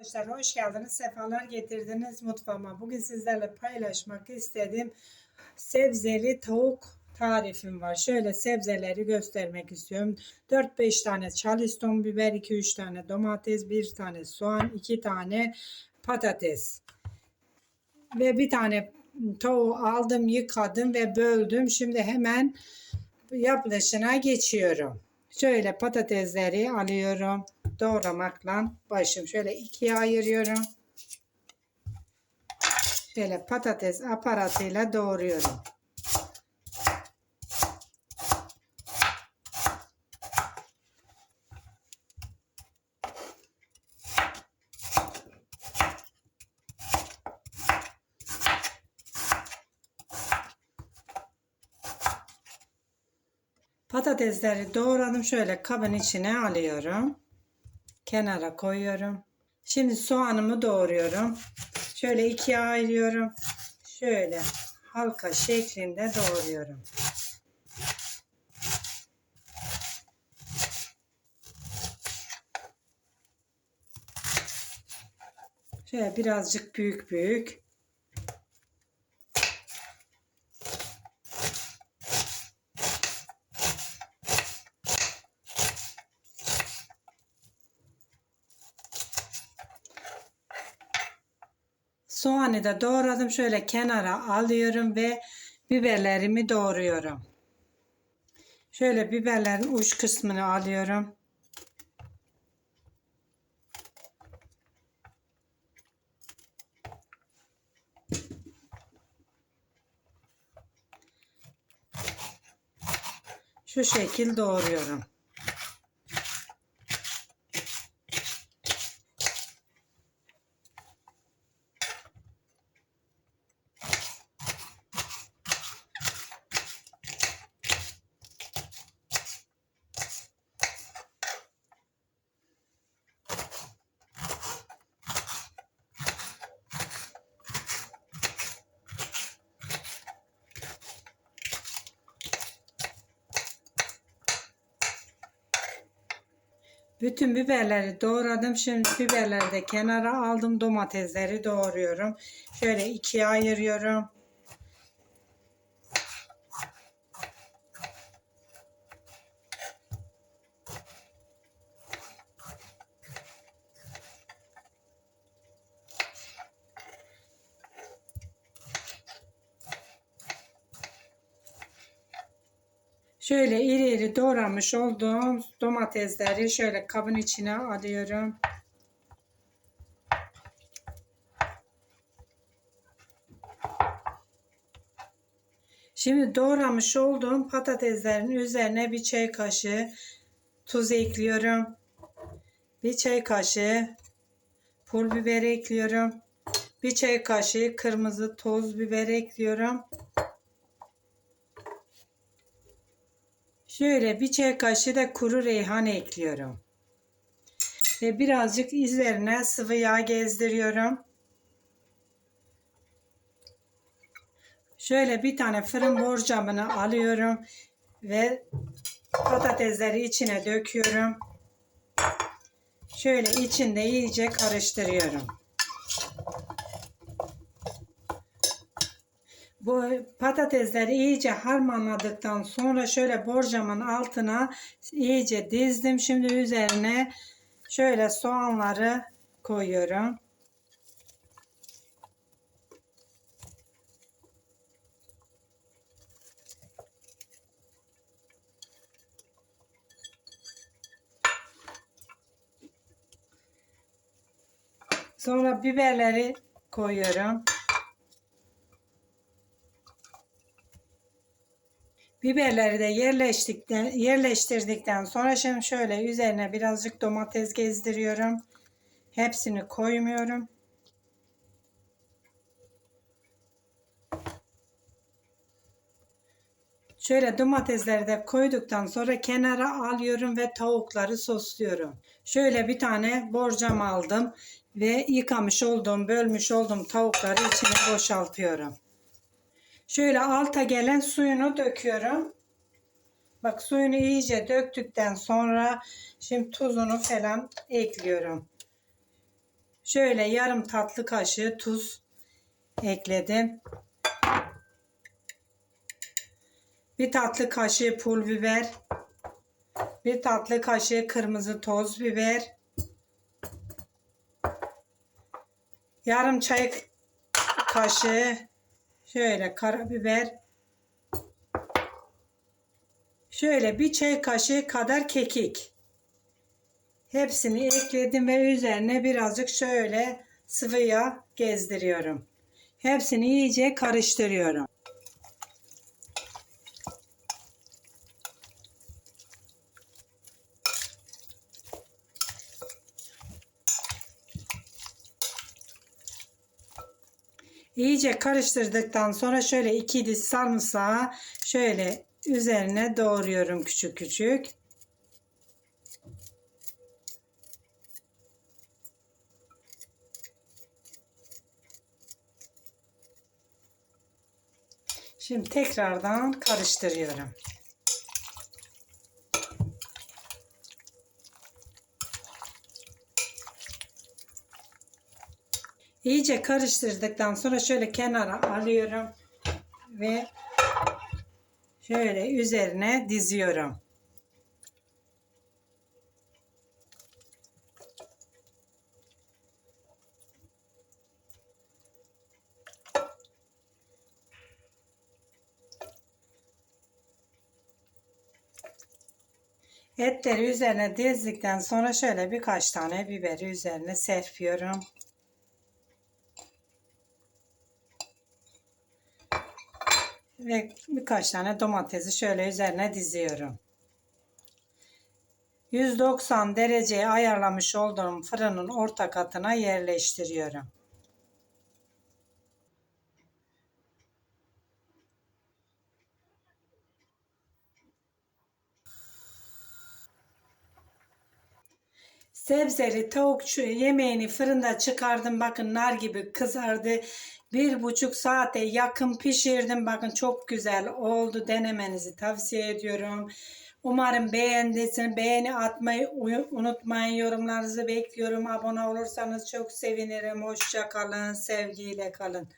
Arkadaşlar hoş geldiniz. Sefalar getirdiniz mutfağıma. Bugün sizlerle paylaşmak istediğim sebzeli tavuk tarifim var. Şöyle sebzeleri göstermek istiyorum. 4-5 tane charleston biber, 2-3 tane domates, 1 tane soğan, 2 tane patates. Ve bir tane tavuğu aldım, yıkadım ve böldüm. Şimdi hemen yapılışına geçiyorum. Şöyle patatesleri alıyorum. Doğramakla başım şöyle ikiye ayırıyorum. Şöyle patates aparatıyla doğruyorum. Patatesleri doğradım. Şöyle kabın içine alıyorum. Kenara koyuyorum. Şimdi soğanımı doğruyorum. Şöyle ikiye ayırıyorum. Şöyle halka şeklinde doğruyorum. Şöyle birazcık büyük büyük. Soğanı da doğradım. Şöyle kenara alıyorum ve biberlerimi doğruyorum. Şöyle biberlerin uç kısmını alıyorum. Şu şekil doğruyorum. Bütün biberleri doğradım. Şimdi biberleri de kenara aldım. Domatesleri doğruyorum. Şöyle ikiye ayırıyorum. Şöyle iri iri doğramış olduğum domatesleri şöyle kabın içine alıyorum. Şimdi doğramış olduğum patateslerin üzerine bir çay kaşığı tuz ekliyorum. Bir çay kaşığı pul biber ekliyorum. Bir çay kaşığı kırmızı toz biber ekliyorum. Şöyle bir çay kaşığı da kuru reyhan ekliyorum. Ve birazcık üzerine sıvı yağ gezdiriyorum. Şöyle bir tane fırın borcamını alıyorum ve patatesleri içine döküyorum. Şöyle içinde iyice karıştırıyorum. Bu patatesleri iyice harmanladıktan sonra şöyle borcamın altına iyice dizdim. Şimdi üzerine şöyle soğanları koyuyorum. Sonra biberleri koyuyorum. Biberleri de yerleştikten, yerleştirdikten sonra şimdi şöyle üzerine birazcık domates gezdiriyorum. Hepsini koymuyorum. Şöyle domatesleri de koyduktan sonra kenara alıyorum ve tavukları sosluyorum. Şöyle bir tane borcam aldım ve yıkamış olduğum, bölmüş olduğum tavukları içine boşaltıyorum. Şöyle alta gelen suyunu döküyorum. Bak suyunu iyice döktükten sonra şimdi tuzunu falan ekliyorum. Şöyle yarım tatlı kaşığı tuz ekledim. Bir tatlı kaşığı pul biber. Bir tatlı kaşığı kırmızı toz biber. Yarım çay kaşığı şöyle karabiber. Şöyle bir çay kaşığı kadar kekik. Hepsini ekledim ve üzerine birazcık şöyle sıvı yağ gezdiriyorum. Hepsini iyice karıştırıyorum. İyice karıştırdıktan sonra şöyle iki diş sarımsağı şöyle üzerine doğruyorum küçük küçük. Şimdi tekrardan karıştırıyorum. İyice karıştırdıktan sonra şöyle kenara alıyorum ve şöyle üzerine diziyorum. Etleri üzerine dizdikten sonra şöyle birkaç tane biberi üzerine serpiyorum. Ve birkaç tane domatesi şöyle üzerine diziyorum. 190 dereceye ayarlamış olduğum fırının orta katına yerleştiriyorum. Sebzeli tavuk yemeğini fırında çıkardım. Bakın nar gibi kızardı. Bir buçuk saate yakın pişirdim. Bakın çok güzel oldu. Denemenizi tavsiye ediyorum. Umarım beğendiyseniz beğeni atmayı unutmayın. Yorumlarınızı bekliyorum. Abone olursanız çok sevinirim. Hoşça kalın. Sevgiyle kalın.